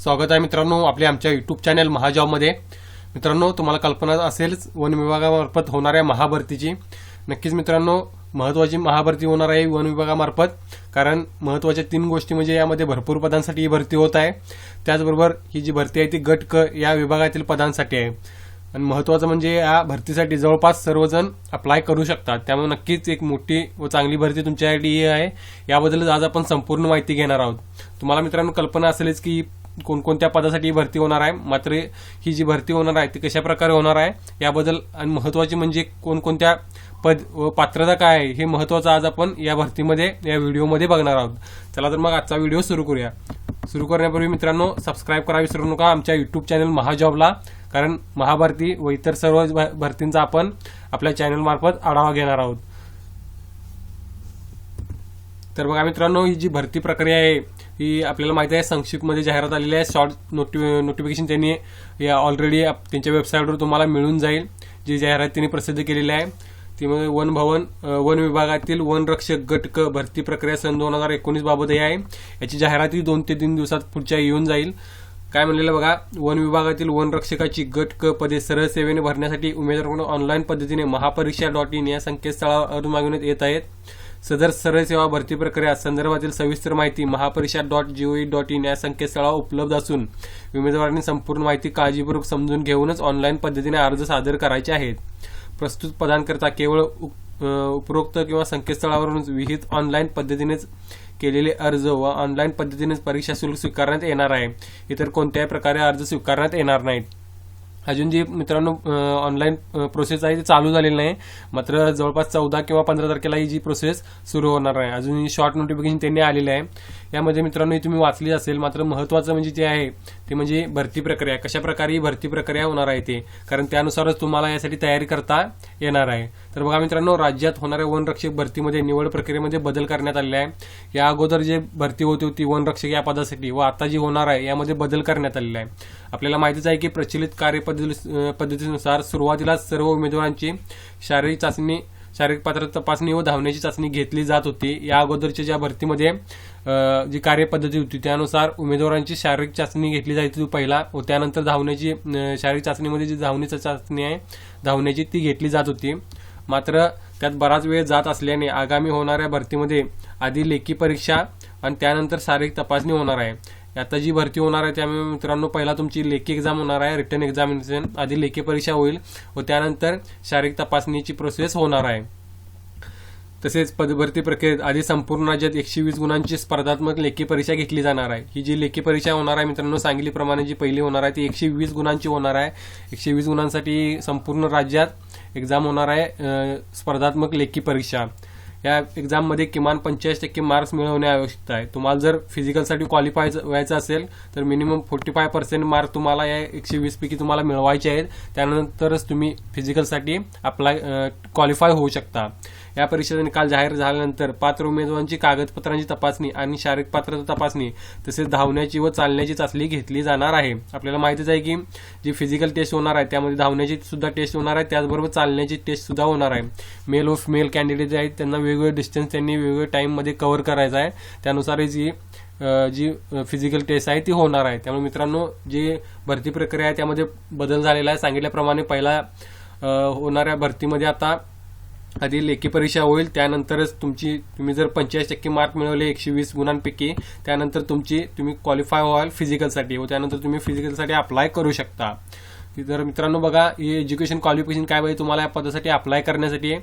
स्वागत आहे मित्रांनो आपल्या आमच्या युट्यूब चॅनल महाजॉबमध्ये. मित्रांनो तुम्हाला कल्पना असेलच वन विभागामार्फत होणाऱ्या महाभरतीची. नक्कीच मित्रांनो महत्वाची महाभरती होणार आहे वन विभागामार्फत कारण महत्त्वाच्या तीन गोष्टी म्हणजे यामध्ये भरपूर पदांसाठी ही भरती होत आहे. त्याचबरोबर ही जी भरती आहे ती गट क या विभागातील पदांसाठी आहे. आणि महत्वाचं म्हणजे या भरतीसाठी जवळपास सर्वजण अप्लाय करू शकतात. त्यामुळे नक्कीच एक मोठी व चांगली भरती तुमच्यासाठी आहे. याबद्दलच आज आपण संपूर्ण माहिती घेणार आहोत. तुम्हाला मित्रांनो कल्पना असेलच की कोणकोणत्या पदासाठी भरती होणार आहे? मात्र ही जी भरती होणार आहे ती कशा प्रकारे होणार आहे? याबद्दल आणि महत्त्वाची म्हणजे कोणकोणत्या पद व पात्रता काय आहे हे महत्वाचं आज आपण या भरतीमध्ये या व्हिडिओमध्ये बघणार आहोत. चला तर मग आजचा व्हिडिओ सुरू करूया. सुरू करण्यापूर्वी मित्रांनो सबस्क्राईब करा विसरू नका आमच्या युट्यूब चॅनल महाजॉबला कारण महाभारती व इतर सर्व भ- भरतींचा आपण आपल्या चॅनलमार्फत आढावा घेणार आहोत. तर बघा मित्रांनो ही जी भरती प्रक्रिया आहे ही आपल्याला माहिती आहे संक्षिप्तमध्ये जाहिरात आलेली आहे. शॉर्ट नोटि नोटिफिकेशन त्यांनी या ऑलरेडी त्यांच्या वेबसाईटवर तुम्हाला मिळून जाईल. जी जाहिरात त्यांनी प्रसिद्ध केलेली आहे ती म्हणजे वन भवन वन विभागातील वन रक्षक भरती प्रक्रिया सन दोन हजार एकोणीस बाबत हे आहे. याची जाहिरात ही दोन ते तीन दिवसात पुढच्या येऊन जाईल. काय म्हणलेलं बघा वन विभागातील वन रक्षकाची गट क पदे सरळ सेवेने भरण्यासाठी उमेदवारांकडून ऑनलाईन पद्धतीने महापरीक्षा डॉट इन या संकेतस्थळावर अर्ज मागवण्यात येत आहेत. सदर सरळ सेवा भरती प्रक्रिया संदर्भातील सविस्तर माहिती Mahaparishad dot GOE dot in या संकेतस्थळावर उपलब्ध असून उमेदवारांनी संपूर्ण माहिती काळजीपूर्वक समजून घेऊनच ऑनलाईन पद्धतीने अर्ज सादर करायचे आहेत. प्रस्तुत पदांकरता केवळ उपरोक्त किंवा संकेतस्थळावरून विहित ऑनलाईन पद्धतीनेच केलेले अर्ज व ऑनलाईन पद्धतीनेच परीक्षा शुल्क स्वीकारण्यात येणार आहे. इतर कोणत्याही प्रकारे अर्ज स्वीकारण्यात येणार नाहीत. अजून जी मित्रांनो ऑनलाईन प्रोसेस आहे ती चालू झालेली नाही. मात्र जवळपास चौदा किंवा पंधरा तारखेला ही जी प्रोसेस सुरू होणार आहे. अजून ही शॉर्ट नोटिफिकेशन त्यांनी आलेलं आहे. यामध्ये मित्रांनो ही तुम्ही वाचली असेल मात्र महत्वाचं म्हणजे जे आहे ते म्हणजे भरती प्रक्रिया. कशा प्रकारे ही भरती प्रक्रिया होणार आहे ते? कारण त्यानुसारच तुम्हाला यासाठी तयारी करता येणार आहे. तर बघा मित्रांनो राज्यात होणाऱ्या वनरक्षक भरतीमध्ये निवड प्रक्रियेमध्ये बदल करण्यात आलेला आहे. या अगोदर जे भरती होती होती वनरक्षक या पदासाठी व आता जी होणार आहे यामध्ये बदल करण्यात आलेला आहे. आपल्याला माहितीच आहे की प्रचलित कार्यपद्धती पद्धतीनुसार सुरुवातीला सर्व उमेदवारांची शारीरिक चाचणी शारीरिक पात्रता तपासणी व धावण्याची चाचणी घेतली जात होती. या अगोदरच्या ज्या भरतीमध्ये जी कार्यपद्धती होती त्यानुसार उमेदवारांची शारीरिक चाचणी घेतली जायची पहिला व त्यानंतर धावण्याची शारीरिक चाचणीमध्ये जी धावण्याची चाचणी आहे धावण्याची ती घेतली जात होती. मात्र त्यात बराच वेळ जात असल्याने आगामी होणाऱ्या भरतीमध्ये आधी लेखी परीक्षा आणि त्यानंतर शारीरिक तपासणी होणार आहे. आता जी भरती होणार आहे त्यामुळे मित्रांनो पहिला तुमची लेखी एक्झाम होणार आहे रिटर्न एक्झामिनेशन आधी लेखी परीक्षा होईल व त्यानंतर शारीरिक तपासणीची प्रोसेस होणार आहे. तसेच पदभरती प्रक्रियेत आधी संपूर्ण राज्यात एकशे वीस गुणांची स्पर्धात्मक लेखी परीक्षा घेतली जाणार आहे. ही जी लेखी परीक्षा होणार आहे मित्रांनो सांगलीप्रमाणे जी पहिली होणार आहे ती एकशे वीस गुणांची होणार आहे. एकशे वीस गुणांसाठी संपूर्ण राज्यात एक्झाम होणार आहे स्पर्धात्मक लेखी परीक्षा. या एक्झाममध्ये किमान पंचेचाळीस टक्के मार्क्स मिळवणे आवश्यक आहे. तुम्हाला जर फिजिकलसाठी क्वालिफाय व्हायचं असेल तर minimum forty five percent mark तुम्हाला या एकशे वीस पैकी तुम्हाला मिळवायचे आहेत. त्यानंतरच तुम्ही फिजिकलसाठी अप्लाय क्वालिफाय होऊ शकता. या परीक्षेचा निकाल जाहीर झाल्यानंतर पात्र उमेदवारांची कागदपत्रांची तपासणी आणि शारीरिक पात्रता तपासणी तसेच धावण्याची व चालण्याची चाचणी घेतली जाणार आहे. आपल्याला माहितीच आहे की जी फिजिकल टेस्ट होणार आहे त्यामध्ये धावण्याची सुद्धा टेस्ट होणार आहे त्याचबरोबर चालण्याची टेस्ट सुद्धा होणार आहे. मेल व फिमेल कॅन्डिडेट जे आहेत त्यांना वेगवेगळे डिस्टन्स त्यांनी वेगवेगळ्या टाइममध्ये कव्हर करायचं आहे. त्यानुसार जी जी फिजिकल टेस्ट आहे ती होणार आहे. त्यामुळे मित्रांनो जी भरती प्रक्रिया आहे त्यामध्ये बदल झालेला आहे. सांगितल्याप्रमाणे पहिला होणाऱ्या भरतीमध्ये आता आधी लेखी परीक्षा होईल. त्यानंतरच तुमची तुम्ही जर पंचेचाळीस टक्के मार्क मिळवले एकशे वीस गुणांपैकी त्यानंतर तुमची तुम्ही क्वालिफाय व्हाल फिजिकलसाठी व त्यानंतर तुम्ही फिजिकलसाठी अप्लाय करू शकता. तर मित्रांनो बघा हे एज्युकेशन क्वालिफिकेशन काय पाहिजे तुम्हाला या पदासाठी अप्लाय करण्यासाठी?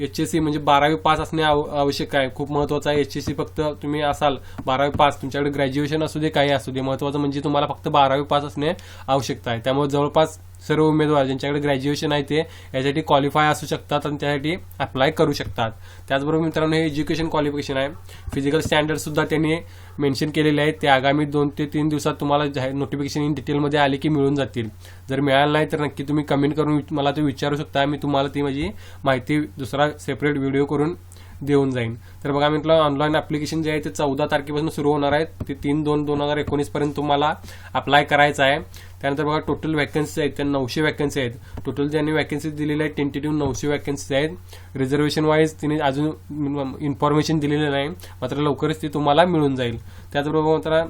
एच एस सी म्हणजे बारावी पास असणे आव- आवश्यक आहे. खूप महत्वाचं आहे. एच एस सी फक्त तुम्ही असाल बारावी पास तुमच्याकडे ग्रॅज्युएशन असू दे काही असू दे. महत्वाचं म्हणजे तुम्हाला फक्त बारावी पास असणे आवश्यकता आहे. त्यामुळे जवळपास सर्व उमेदवार ज्यांच्याकडे ग्रॅज्युएशन आहे ते यासाठी क्वालिफाय असू शकतात आणि त्यासाठी अप्लाय करू शकतात. त्याचबरोबर मित्रांनो हे एज्युकेशन क्वालिफिकेशन आहे. फिजिकल स्टँडर्ड सुद्धा त्यांनी मेन्शन केलेले आहेत. ते आगामी दोन ते तीन दिवसात तुम्हाला जाहीर नोटिफिकेशन इन डिटेलमध्ये आले की मिळून जातील. जर मिळालं नाही तर नक्की तुम्ही कमेंट करून मला ते विचारू शकता. मी तुम्हाला ती माझी माहिती दुसरा सेपरेट व्हिडिओ करून देऊन जाईन. तर बघा म्हटलं ऑनलाईन ऍप्लिकेशन जे आहे ते चौदा तारखेपासून सुरू होणार आहे. ते तीन दोन दोन हजार एकोणीस पर्यंत तुम्हाला अप्लाय करायचं आहे. त्यानंतर बघा टोटल वॅकन्सी आहेत त्या नऊशे वॅकन्सी आहेत. टोटल ज्यांनी वॅकन्सी दिलेल्या आहेत टेंटेटिव्ह नऊशे वॅकन्सी आहेत. रिझर्वेशन वाईज तिने अजून इन्फॉर्मेशन दिलेलं नाही. मात्र लवकरच ते तुम्हाला मिळून जाईल. त्याचबरोबर मात्र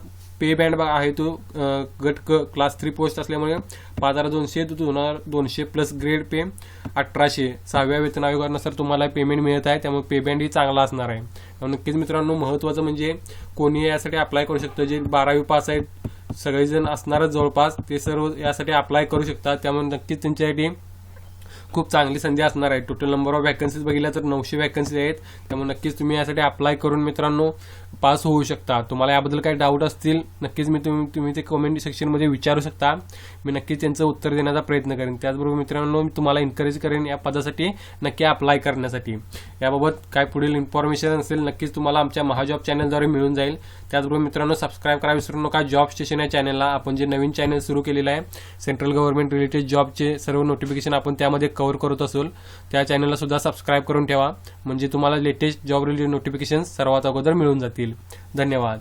पे बँड आहे तो गट क क्लास थ्री पोस्ट असल्यामुळे पाच हजार दोनशे तो हजार दोनशे प्लस ग्रेड पे अठराशे. सहाव्या वेतन आयोगानुसार तुम्हाला पेमेंट मिळत आहे त्यामुळे पे बँड ही चांगला असणार आहे. नक्कीच मित्रांनो महत्त्वाचं म्हणजे कोणी यासाठी अप्लाय करू शकतं. जे बारावी पास आहेत सगळेजण असणारच जवळपास. ते सर्व यासाठी अप्लाय करू शकतात. त्यामुळे नक्कीच त्यांच्यासाठी खूप चांगली संधी असणार आहे. टोटल नंबर ऑफ वॅकन्सीज बघितल्या तर नऊशे वॅकन्सी आहेत. त्यामुळे नक्कीच तुम्ही यासाठी अप्लाय करून मित्रांनो पास होऊ शकता. तुम्हाला याबद्दल काही डाऊट असतील नक्कीच मी तुम्ही तुम्ही ते कमेंट सेक्शनमध्ये विचारू शकता. मी नक्कीच त्यांचं उत्तर देण्याचा प्रयत्न करेन. त्याचबरोबर मित्रांनो मी तुम्हाला एन्करेज करेन या पदासाठी नक्की अप्लाय करण्यासाठी. याबाबत काय पुढील इन्फॉर्मेशन असेल नक्कीच तुम्हाला आमच्या महाजॉब चॅनलद्वारे मिळून जाईल. त्याचबरोबर मित्रांनो सबस्क्राईब करा विसरू नका. जॉब स्टेशन या चॅनलला आपण जे नवीन चॅनल सुरू केलेलं आहे सेंट्रल गव्हर्नमेंट रिलेटेड जॉबचे सर्व नोटिफिकेशन आपण त्यामध्ये कव्हर करत असून त्या चॅनलला सुद्धा सबस्क्राईब करून ठेवा. म्हणजे तुम्हाला लेटेस्ट जॉब रिलेटेड नोटिफिकेशन सर्वात अगोदर मिळून जातील. धन्यवाद.